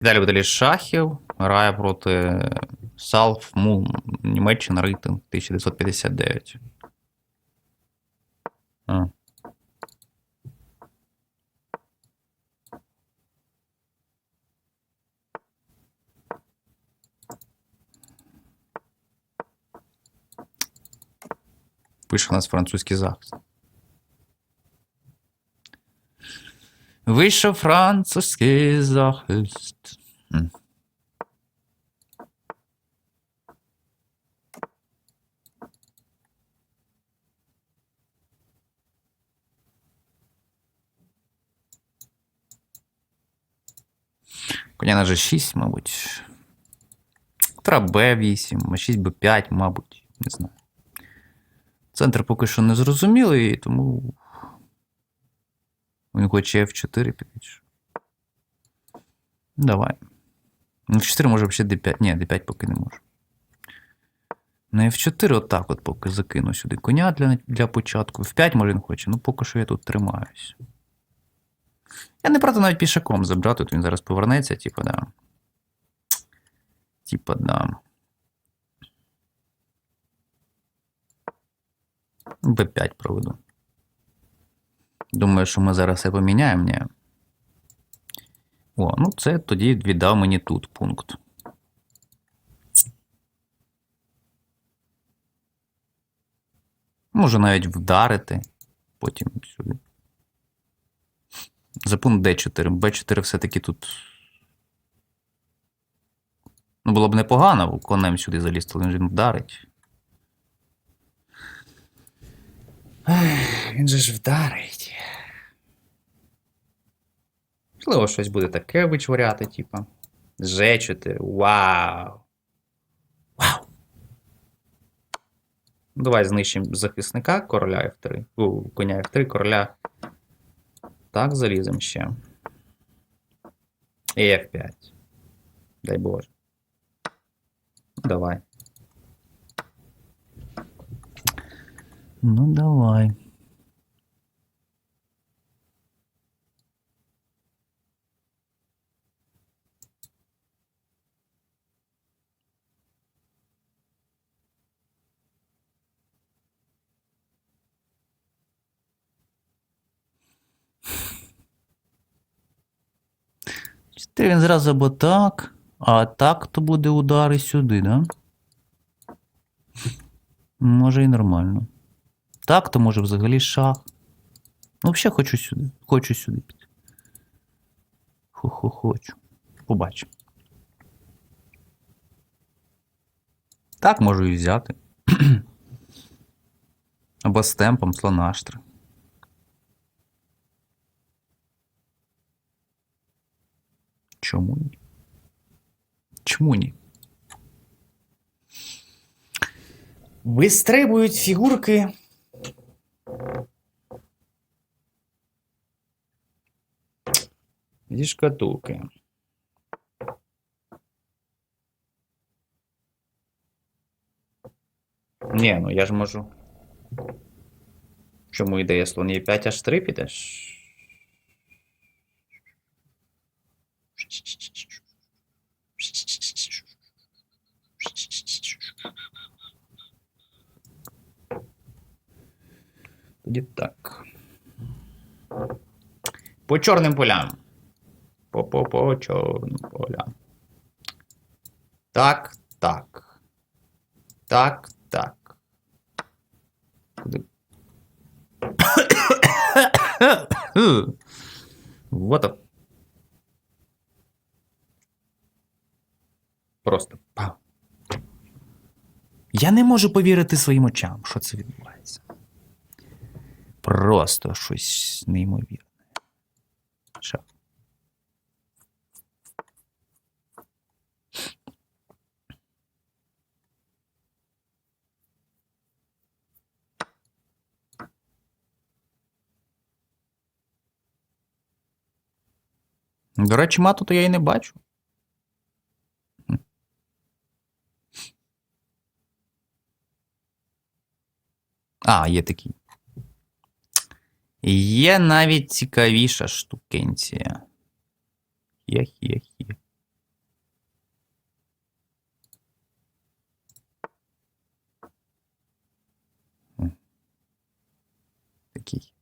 Далі буде шахів. Грає проти Салф Мул Німеччина рейтинг 1959. А. Пише у нас французький захист. Вийшов французький захист. Коня на G6, мабуть. Тра Б8, А6 Б5, мабуть, не знаю. Центр поки що не зрозумілий, тому він хоче F4 піти. Давай. Ну, F4 може взагалі D5. Ні, D5 поки не може. На F4 отак от поки закину сюди коня для, для початку. F5 може він хоче, ну поки що я тут тримаюсь. Я не проти навіть пішаком забрати, то він зараз повернеться, типу, да. Типа, да. Б5 проведу. Думаю, що ми зараз все поміняємо. Ні. О, ну це тоді віддав мені тут пункт. Можу навіть вдарити. Потім сюди. За пункт D4. Б4 все-таки тут. Ну, було б непогано, конем сюди залізти, але він вдарить. Ех, Він же ж вдарить. Можливо, щось буде таке вичворяти, типа. Ж4. Вау. Вау. Ну, Давай знищимо захисника короля F3. У, коня F3, короля. Так, залізем ще. І F5. Дай Боже. Ну, Давай. Ну, давай. Чотири він зразу або так, а так то буде удари сюди, да? Може і нормально. Так, то може взагалі шах. Ну, взагалі хочу сюди. Хочу сюди піти. Хо-хо, хочу. Побачимо. Так, можу і взяти. Або з темпом слона H3. Чому ні? Чому ні? Вистрибують фігурки. Зі шкатулки. Ні, ну я ж можу. Чому ідея слон є 5 аж 3 підеш? Тоді так. По чорним полям. По, по, по чорним полям. Так, так. Так, так. Куди? Вот так. Просто. Я не можу повірити своїм очам, що це відбувається. Просто щось неймовірне. До речі, мату то я й не бачу. А, є такий, Є навіть цікавіша штукенція. Є-є-є. Такий.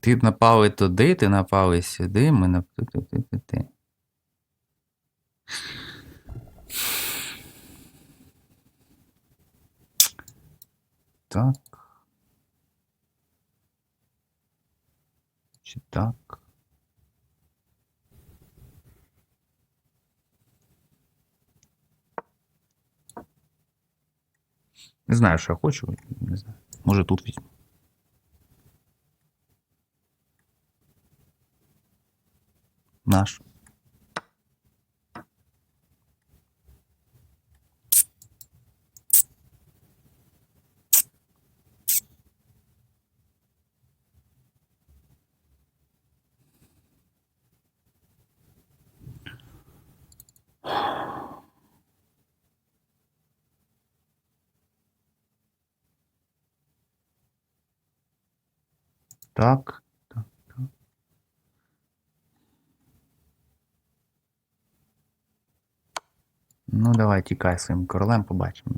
Ти напали туди, ти напали сюди, ми нап... ти-ти-ти-ти-ти. Так. Чи так? Не знаю, що я хочу. Не знаю. Може тут візьму. Наш. Так. Ну, давай тікай своїм королем, побачимо.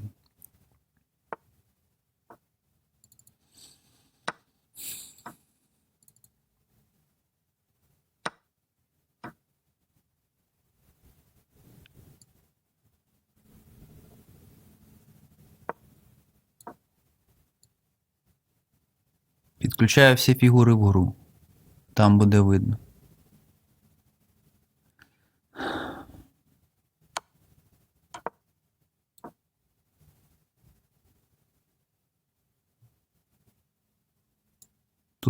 Підключаю всі фігури в гру. Там буде видно.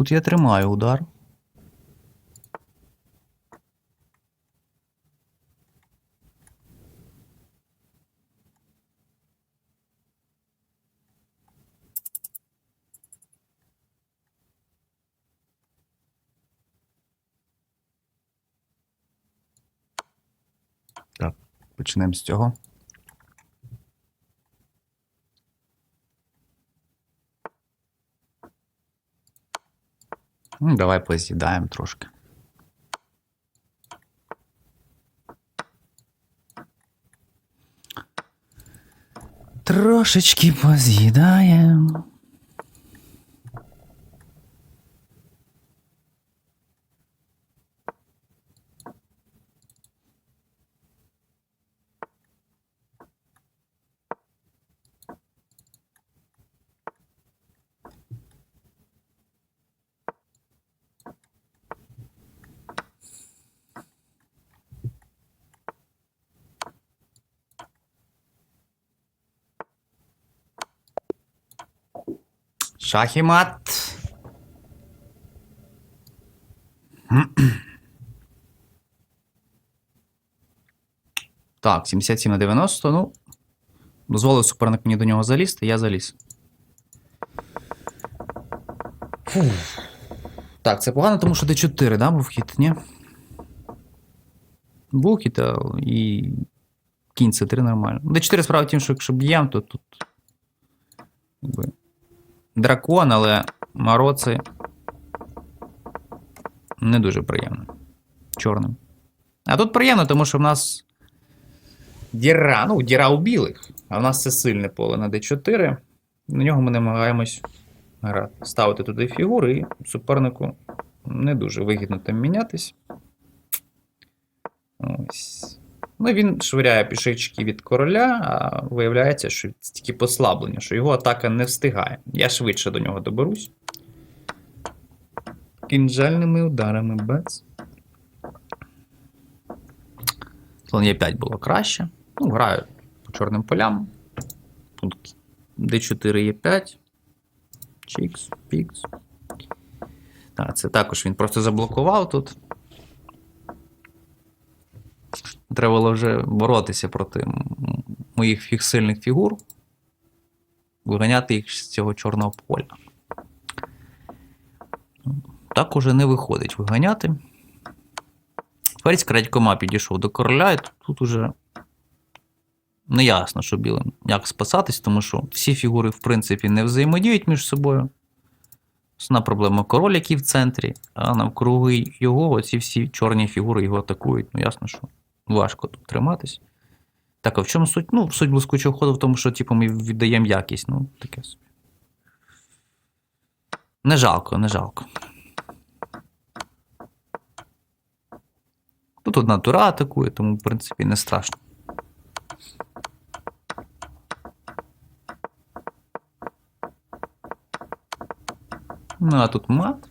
Тут я тримаю удар. Так, почнемо з цього. Ну, давай поз'їдаємо трошки. Трошечки поз'їдаємо. Шах і мат. Так, 77 на 90, ну. Дозволив суперник мені до нього залізти, я заліз. Фу. Так, це погано, тому що D4, да, був хід, ні? Був хід, а і кінь c 3 нормально. D4 справа в тім, що якщо б'єм, то тут. Дракон, але мороци не дуже приємно. Чорним. А тут приємно, тому що в нас діра, ну, діра у білих. А в нас це сильне поле на D4. На нього ми намагаємось грати. Ставити туди фігури, і супернику не дуже вигідно там мінятись. Ось. Ну, він швиряє пішечки від короля, а виявляється, що тільки послаблення, що його атака не встигає. Я швидше до нього доберусь. Кінжальними ударами без. Слон Е5 було краще. Ну, граю по чорним полям. Тут D4 Е5. Чікс, пікс. Так, це також він просто заблокував тут. Треба було вже боротися проти моїх сильних фігур. Виганяти їх з цього чорного поля. Так уже не виходить виганяти. Ферзь крадькома підійшов до короля, і тут уже не ясно, що білим як спасатись, тому що всі фігури, в принципі, не взаємодіють між собою. Основна проблема король, який в центрі, а навкруги його оці всі чорні фігури його атакують. Ну, ясно, що важко тут триматись. Так, а в чому суть? Ну, суть блискучого ходу в тому, що типу, ми віддаємо якість. Ну, таке собі. Не жалко, не жалко. Тут одна тура атакує, тому, в принципі, не страшно. Ну, а тут мат.